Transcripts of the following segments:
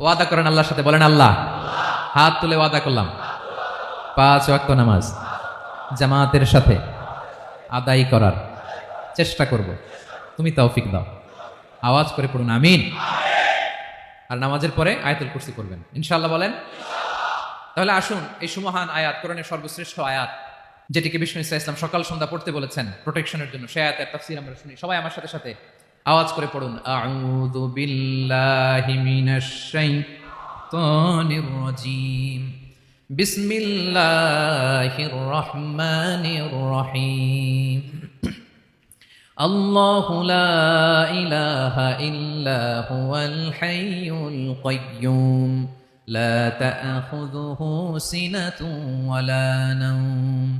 ওয়াদা করেন আল্লাহর সাথে, বলেন আল্লাহ। হাত তুলে ওয়াদা করলাম। পাঁচ ওয়াক্ত নামাজ। জামাতের সাথে আদায় করার চেষ্টা করব। তুমি তৌফিক দাও। আওয়াজ করে পড়ুন, আমিন। আর নামাজের পরে আয়াতুল কুরসি করবেন ইনশাআল্লাহ বলেন? তাহলে আসুন, এই সুমহান আয়াত, কোরআনের সর্বশ্রেষ্ঠ আয়াত, যেটিকে বিষ্ণু ইসা ইসলাম সকাল সন্ধ্যা পড়তে বলেছেন প্রোটেকশনের জন্য। সে আয়াতের তাফসীর আমরা শুনি। সবাই আমার সাথে সাথে। আওয়াজ করে পড়ুন আউযু বিল্লাহি মিনাশ শাইতানির রাজীম বিসমিল্লাহির রহমানির রহিম الله لا إله إلا هو الحي القيوم لا تأخذه سنة ولا نوم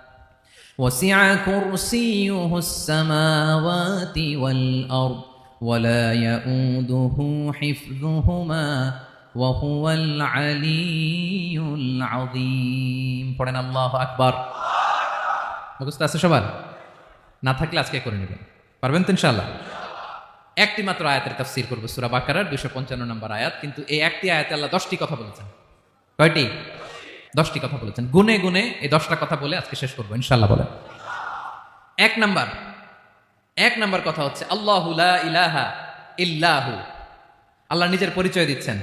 وسع كرسيه السماوات والأرض ولا يؤوده حفظهما وهو العلي العظيم পড়েন আল্লাহ আকবার মুখস্থ আছে সবার না থাকলে আজকে করে নেবেন পারবেন তো ইনশাআল্লাহ একটি মাত্র আয়াতের তাফসির করবো সুরা বাকারার দুশো পঞ্চান্ন নম্বর আয়াত কিন্তু এই একটি আয়াতে আল্লাহ দশটি কথা বলেছেন কয়টি দশটি কথা বলেছেন। গুনে গুনে এই দশটা কথা বলে আজকে শেষ করব ইনশাল্লাহ বলেন। এক নাম্বার এক নাম্বার কথা হচ্ছে, আল্লাহু ইলাহা ইল্লাহু। আল্লাহ নিজের পরিচয় দিচ্ছেন।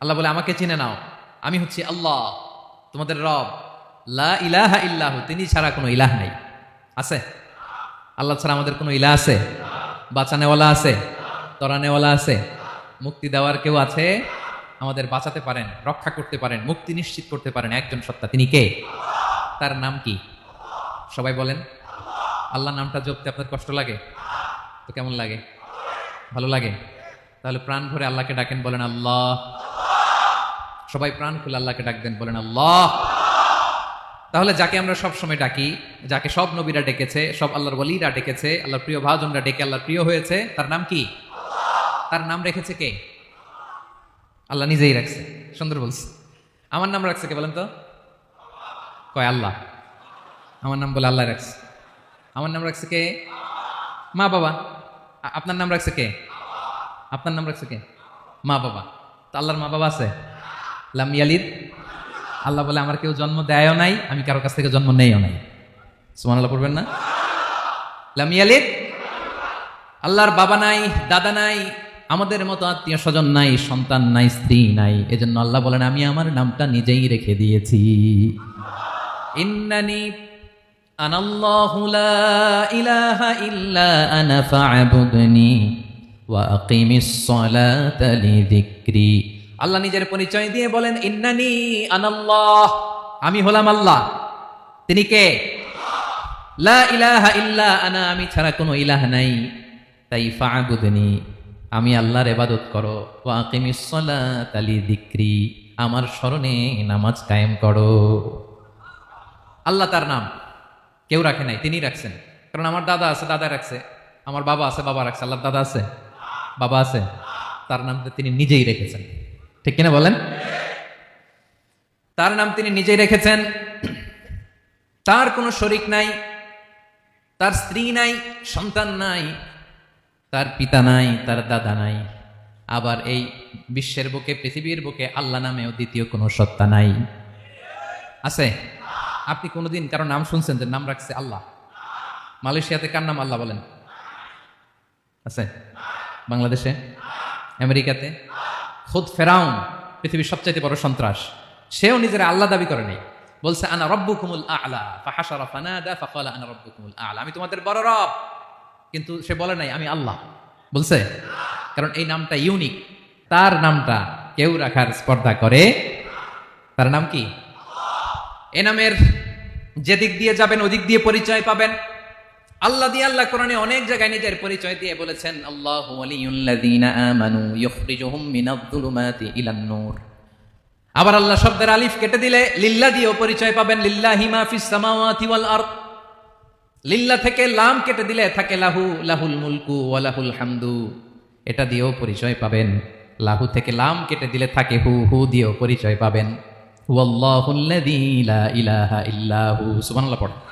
আল্লাহ বলে, আমাকে চিনে নাও। আমি হচ্ছি আল্লাহ, তোমাদের রব। লা ইলাহা ইল্লাহু, তিনি ছাড়া কোনো ইলাহ নাই। আছে? আল্লাহ ছাড়া আমাদের কোনো ইলাহ আছে? বাঁচানেওয়ালা আছে? তরানেওয়ালা আছে? মুক্তি দেওয়ার কেউ আছে? আমাদের বাঁচাতে পারেন, রক্ষা করতে পারেন, মুক্তি নিশ্চিত করতে পারেন একজন সত্তা। তিনি কে? তার নাম কি? সবাই বলেন। আল্লাহ নামটা জপতে আপনার কষ্ট লাগে? তো কেমন লাগে? ভালো লাগে? তাহলে প্রাণ ভরে আল্লাহকে ডাকেন, বলেন আল্লাহ। সবাই প্রাণ খুলে আল্লাহকে ডাকবেন বলেন আল্লাহ। তাহলে যাকে আমরা সব সময় ডাকি, যাকে সব নবীরা ডেকেছে, সব আল্লাহর বলিরা ডেকেছে, আল্লাহর প্রিয় ভাজনরা ডেকে আল্লাহর প্রিয় হয়েছে, তার নাম কি? তার নাম রেখেছে কে? আল্লাহ নিজেই রাখছে। সুন্দর বলছে। আমার নাম রাখছে কে বলেন তো? কয়, আল্লাহ। আমার নাম বলে আল্লাহ রাখছে। আমার নাম রাখছে কে? মা বাবা। আপনার নাম রাখছে কে? আপনার নাম রাখছে কে? মা বাবা। তো আল্লাহর মা বাবা আছে? লাম আল্লাহ বলে আমার কেউ জন্ম দেয়ও নাই, আমি কারও কাছ থেকে জন্ম নেইও নাই। সুমান আল্লাহ পড়বেন না? লাম আল্লাহর বাবা নাই, দাদা নাই আমাদের মতো আত্মীয় স্বজন নাই, সন্তান নাই, স্ত্রী নাই। এজন্য আল্লাহ বলেন, আমি আমার নামটা নিজেই রেখে দিয়েছি। ইন্নানি আনাল্লাহু লা ইলাহা ইল্লা আনা ফা'বুদনি ওয়া আকিমিস সালাতা লিযিকরি। আল্লাহ নিজের পরিচয় দিয়ে বলেন, ইন্নানি আনাল্লাহ। আমি হলাম আল্লাহ। তিনি কে? লা ইলাহা ইল্লা আনা, আমি ছাড়া কোনো ইলাহ নাই। তাই ফা'বুদনি। আমি আল্লাহর এবাদত করো। ওয়া আকিমিস সালাতা লিযিকরি। আমার স্মরণে নামাজ কায়েম করো। আল্লাহ তার নাম কেউ রাখে নাই তিনি রাখছেন। কারণ আমার দাদা আছে, দাদা রাখছে। আমার বাবা আছে, বাবা রাখছে। আল্লাহর দাদা আছে, বাবা আছে। তার নাম তো তিনি নিজেই রেখেছেন। ঠিক কিনা বলেন? তার নাম তিনি নিজেই রেখেছেন। তার কোনো শরিক নাই, তার স্ত্রী নাই, সন্তান নাই। তার পিতা নাই, তার দাদা নাই। আবার এই বিশ্বের বুকে, পৃথিবীর বুকে আল্লাহ নামেও দ্বিতীয় কোনো সত্তা নাই। আছে? আপনি কোনোদিন কারও নাম শুনছেন যে নাম রাখছে আল্লাহ? মালয়েশিয়াতে কার নাম আল্লাহ বলেন? আছে? বাংলাদেশে? আমেরিকাতে? খুদ ফেরাউন, পৃথিবীর সবচাইতে বড় সন্ত্রাস। সেও নিজের আল্লাহ দাবি করে নেই। বলছে, আনা আলা। ফাহাশারা ফানাদা, ফাকালা আনা রব্বুকুমুল আলা। আমি তোমাদের বড় রব। কিন্তু সে বলে নাই, আমি আল্লাহ। বলছে? কারণ এই নামটা ইউনিক। তার নামটা কেউ রাখার স্পর্ধা করে তার নাম কি? এ নামের যেদিক দিয়ে যাবেন, ওদিক দিয়ে পরিচয় পাবেন। আল্লাহ দিয়ে আল্লাহ কোরআনে অনেক জায়গায় নিজের পরিচয় দিয়ে বলেছেন, আল্লাহু আমানু ইলান নূর। আবার আল্লাহ শব্দের আলিফ কেটে দিলে লিল্লা দিয়েও পরিচয় পাবেন লিল্লা হিমা ফিস সামাওয়াতি ওয়াল আরদ। লিল্লা থেকে লাম কেটে দিলে থাকে লাহু, লাহুল মুলকু ওয়ালাহুল হামদু। এটা দিয়েও পরিচয় পাবেন। লাহু থেকে লাম কেটে দিলে থাকে হু হু দিয়েও পরিচয় পাবেন। ওয়াল্লাহুল্লাযী লা ইলাহা ইল্লাহু। সুবহানাল্লাহ, পড়ো।